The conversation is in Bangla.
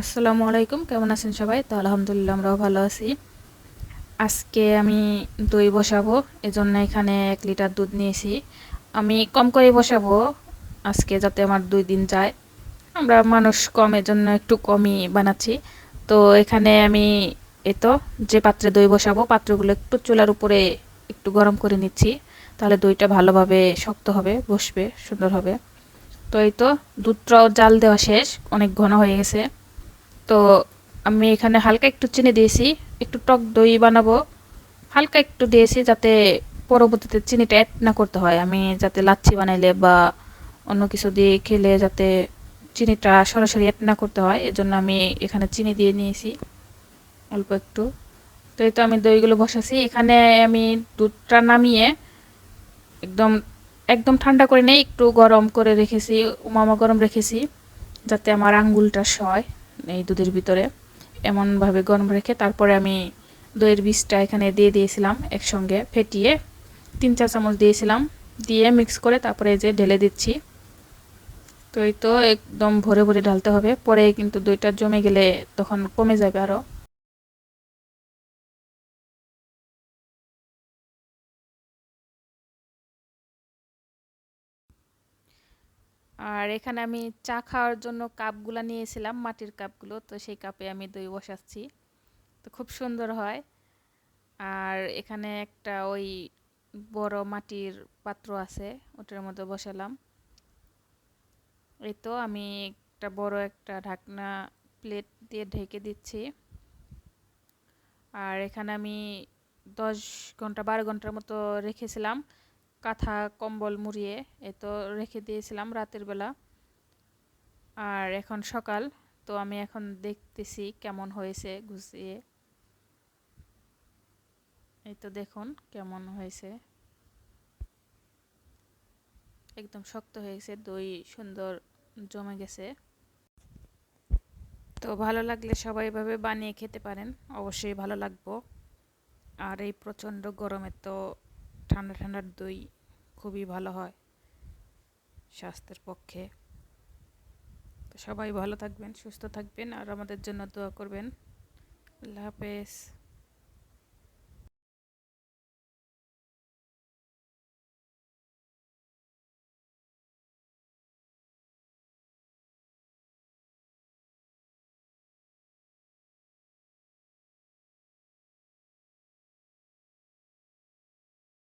আসসালামু আলাইকুম, কেমন আছেন সবাই? তো আলহামদুলিল্লাহ আমরাও ভালো আছি। আজকে আমি দই বসাবো, এজন্য এখানে এক লিটার দুধ নিয়েছি। আমি কম করে বসাবো, আজকে যাতে আমার দুই দিন যায়। আমরা মানুষ কম, এজন্য একটু কমই বানাচ্ছি। তো এখানে আমি এ তো যে পাত্রে দই বসাবো, পাত্রগুলো একটু চুলার উপরে একটু গরম করে নিচ্ছি। তাহলে দইটা ভালোভাবে শক্ত হবে, বসবে, সুন্দর হবে। তো এই তো, দুধটাও জাল দেওয়া শেষ, অনেক ঘন হয়ে গেছে। তো আমি এখানে হালকা একটু চিনি দিয়েছি, একটু টক দই বানাবো। হালকা একটু দিয়েছি যাতে পরবর্তীতে চিনিটা অ্যাড না করতে হয়। আমি যাতে লাচ্ছি বানাইলে বা অন্য কিছু দিয়ে খেলে যাতে চিনিটা সরাসরি অ্যাড না করতে হয়, এজন্য আমি এখানে চিনি দিয়ে নিয়েছি, অল্প একটু। তো এই তো আমি দইগুলো বসাছি এখানে আমি দুধটা নামিয়ে একদম একদম ঠান্ডা করে নেই, একটু গরম করে রেখেছি, উমামা গরম রেখেছি, যাতে আমার আঙ্গুলটা সয়। এই দুধের ভিতরে এমনভাবে গরম রেখে তারপরে আমি দইয়ের বীজটা এখানে দিয়ে দিয়েছিলাম একসঙ্গে ফেটিয়ে। তিন চার চামচ দিয়েছিলাম, দিয়ে মিক্স করে তারপরে যে ঢেলে দিচ্ছি। তো এই তো একদম ভরে ভরে ঢালতে হবে, পরে কিন্তু দইটা জমে গেলে তখন কমে যাবে আরও আর এখানে আমি চা খাওয়ার জন্য কাপগুলো নিয়েছিলাম, মাটির কাপগুলো। তো সেই কাপে আমি দই বসাচ্ছি। তো খুব সুন্দর হয়। আর এখানে একটা ওই বড় মাটির পাত্র আছে, ওটার মধ্যে বসালাম। এই তো আমি একটা বড় একটা ঢাকনা প্লেট দিয়ে ঢেকে দিচ্ছি। আর এখানে আমি দশ ঘণ্টা, বারো ঘণ্টার মতো রেখেছিলাম। কাঁথা, কম্বল মুড়িয়ে এ তো রেখে দিয়েছিলাম রাতের বেলা। আর এখন সকাল, তো আমি এখন দেখতেছি কেমন হয়েছে গুছিয়ে। এই তো দেখুন কেমন হয়েছে। একদম শক্ত হয়েছে, দই সুন্দর জমে গেছে। তো ভালো লাগলে সবাই এভাবে বানিয়ে খেতে পারেন, অবশ্যই ভালো লাগবো। আর এই প্রচণ্ড গরমে তো ঠান্ডা ঠান্ডার দই খুবই ভালো হয় স্বাস্থ্যের পক্ষে। তো সবাই ভালো থাকবেন, সুস্থ থাকবেন, আর আমাদের জন্য দোয়া করবেন। আল্লাহ হাফেজ।